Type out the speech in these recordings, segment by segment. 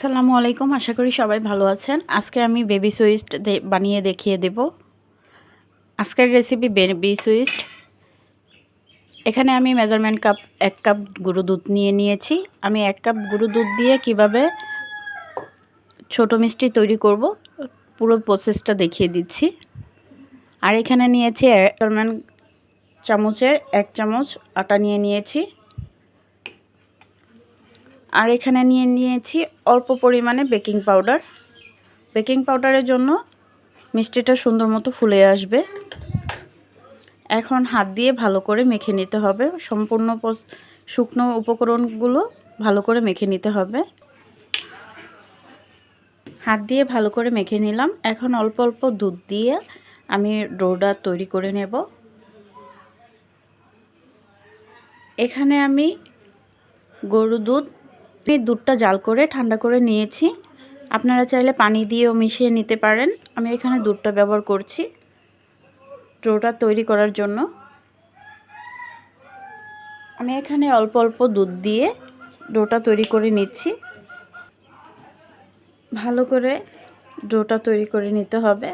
আসসালামু আলাইকুম, আশা করি সবাই ভালো আছেন। আজকে আমি বেবি সুইস্ট বানিয়ে দেখিয়ে দেব। আজকের রেসিপি বেবি সুইস্ট এখানে আমি মেজারমেন্ট কাপ এক কাপ গুঁড়ো দুধ নিয়ে নিয়েছি। আমি এক কাপ গুঁড়ো দুধ দিয়ে কীভাবে ছোট মিষ্টি তৈরি করব, পুরো প্রসেসটা দেখিয়ে দিচ্ছি। আর এখানে নিয়েছি মেজারমেন্ট চামচের এক চামচ আটা নিয়ে নিয়েছি। আর এখানে নিয়ে নিয়েছি অল্প পরিমাণে বেকিং পাউডার। বেকিং পাউডারের জন্য মিষ্টিটা সুন্দর মতো ফুলে আসবে। এখন হাত দিয়ে ভালো করে মেখে নিতে হবে। সম্পূর্ণ শুকনো উপকরণগুলো ভালো করে মেখে নিতে হবে। হাত দিয়ে ভালো করে মেখে নিলাম। এখন অল্প অল্প দুধ দিয়ে আমি ডোটা তৈরি করে নেব। এখানে আমি গরু দুধ দুধটা জাল করে ঠান্ডা করে নিয়েছি। আপনারা চাইলে পানি দিয়েও মিশিয়ে নিতে পারেন। আমি এখানে দুধটা ব্যবহার করছি ডোটা তৈরি করার জন্য। আমি এখানে অল্প অল্প দুধ দিয়ে ডোটা তৈরি করে নিচ্ছি। ভালো করে ডোটা তৈরি করে নিতে হবে।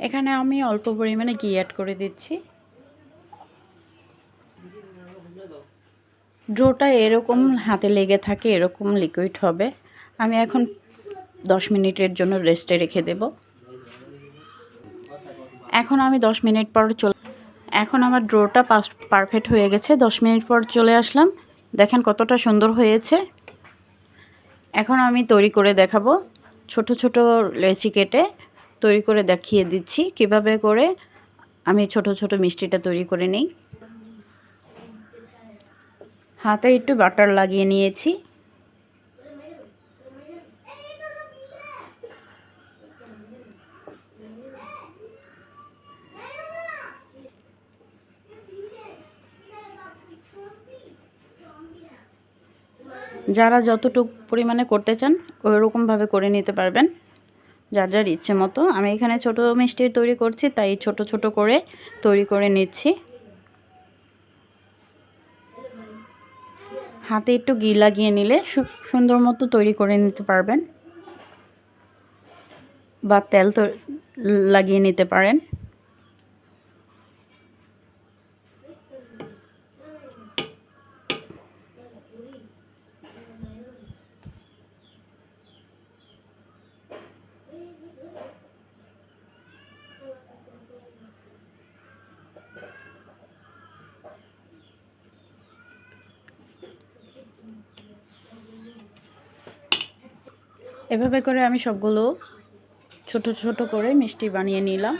এখানে আমি অল্প পরিমাণে ঘি অ্যাড করে দিচ্ছি। ড্রোটা এরকম হাতে লেগে থাকে, এরকম লিকুইড হবে। আমি এখন দশ মিনিটের জন্য রেস্টে রেখে দেব। এখন আমি দশ মিনিট পর চলে, এখন আমার ড্রোটা পারফেক্ট হয়ে গেছে। দশ মিনিট পর চলে আসলাম। দেখেন কতটা সুন্দর হয়েছে। এখন আমি তৈরি করে দেখাবো। ছোট ছোট লেচি কেটে তৈরি করে দেখিয়ে দিচ্ছি। কীভাবে করে আমি ছোট ছোট মিষ্টিটা তৈরি করে নিই। হাতে একটু বাটার লাগিয়ে নিয়েছি। যারা যতটুকু পরিমাণে করতে চান, ওইরকমভাবে করে নিতে পারবেন। যার যার ইচ্ছে মতো। আমি এখানে ছোট মিষ্টি তৈরি করছি, তাই ছোট ছোট করে তৈরি করে নিচ্ছি। হাতে একটু ঘি লাগিয়ে নিলে সুন্দর মতো তৈরি করে নিতে পারবেন বা তেল লাগিয়ে নিতে পারেন। এভাবে করে আমি সবগুলো ছোট ছোট করে মিষ্টি বানিয়ে নিলাম।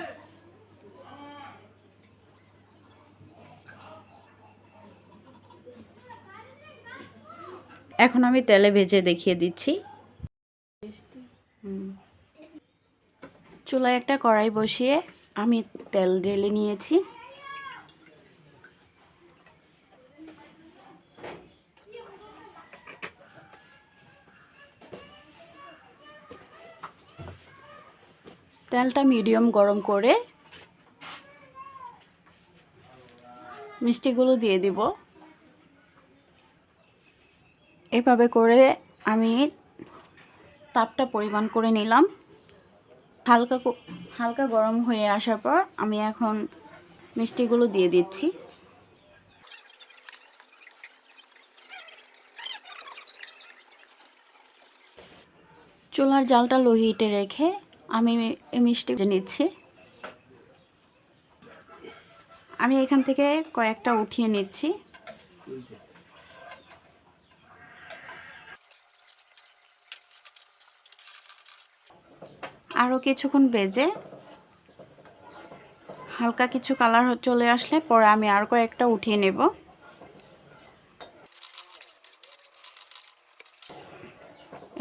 এখন আমি তেলে ভেজে দেখিয়ে দিচ্ছি। চুলায় একটা কড়াই বসিয়ে আমি তেল ঢেলে নিয়েছি। তেলটা মিডিয়াম গরম করে মিষ্টিগুলো দিয়ে দিব। এভাবে করে আমি তাপটা পরিমাণ করে নিলাম। হালকা হালকা গরম হয়ে আসার পর আমি এখন মিষ্টিগুলো দিয়ে দিচ্ছি। চুলার জালটা লো হিটে রেখে আমি মিষ্টি নিচ্ছি, আমি এখান থেকে কয়েকটা উঠিয়ে নিচ্ছি। আরও কিছুক্ষণ বেজে হালকা কিছু কালার চলে আসলে পরে আমি আর কয়েকটা উঠিয়ে নেব।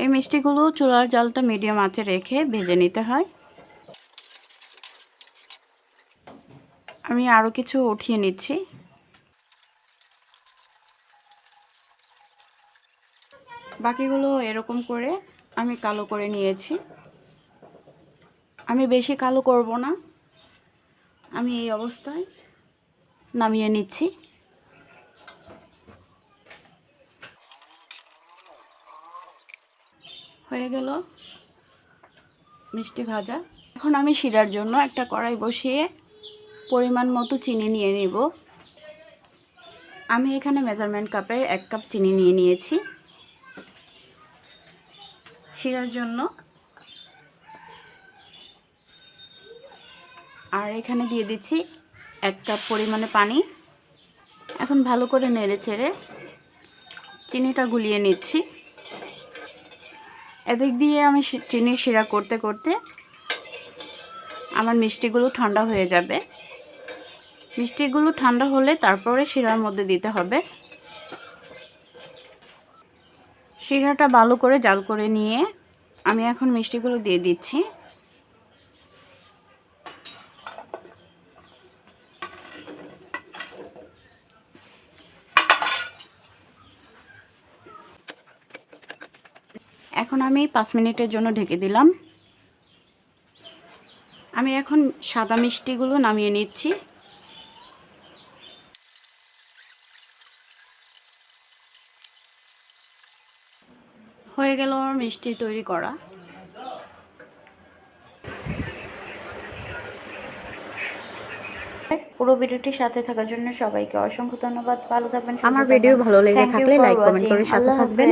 এই মিষ্টিগুলো চুলার জালটা মিডিয়াম আঁচে রেখে ভেজে নিতে হয়। আমি আরও কিছু উঠিয়ে নিচ্ছি। বাকিগুলো এরকম করে আমি কালো করে নিয়েছি। আমি বেশি কালো করব না। আমি এই অবস্থায় নামিয়ে নিচ্ছি। হয়ে গেল মিষ্টি ভাজা। এখন আমি শিরার জন্য একটা কড়াই বসিয়ে পরিমাণ মতো চিনি নিয়ে নেব। আমি এখানে মেজারমেন্ট কাপের এক কাপ চিনি নিয়ে নিয়েছি। শিরার জন্য। আর এখানে দিয়ে দিচ্ছি এক কাপ পরিমাণে পানি। এখন ভালো করে নেড়ে চেড়ে চিনিটা গুলিয়ে নিচ্ছি। এদিক দিয়ে আমি চিনির শিরা করতে করতে আমার মিষ্টিগুলো ঠান্ডা হয়ে যাবে। মিষ্টিগুলো ঠান্ডা হলে তারপরে শিরার মধ্যে দিতে হবে। শিরাটা ভালো করে জাল করে নিয়ে আমি এখন মিষ্টিগুলো দিয়ে দিচ্ছি। এখন আমি পাঁচ মিনিটের জন্য ঢেকে দিলাম। আমি এখন সাদা মিষ্টিগুলো নামিয়ে নিচ্ছি। হয়ে গেল আমার মিষ্টি তৈরি করা। পুরো ভিডিওটির সাথে থাকার জন্য সবাইকে অসংখ্য ধন্যবাদ। ভালো থাকবেন আমার ভিডিও ভালো লেগে থাকলে লাইক কমেন্ট করে সাথে থাকবেন।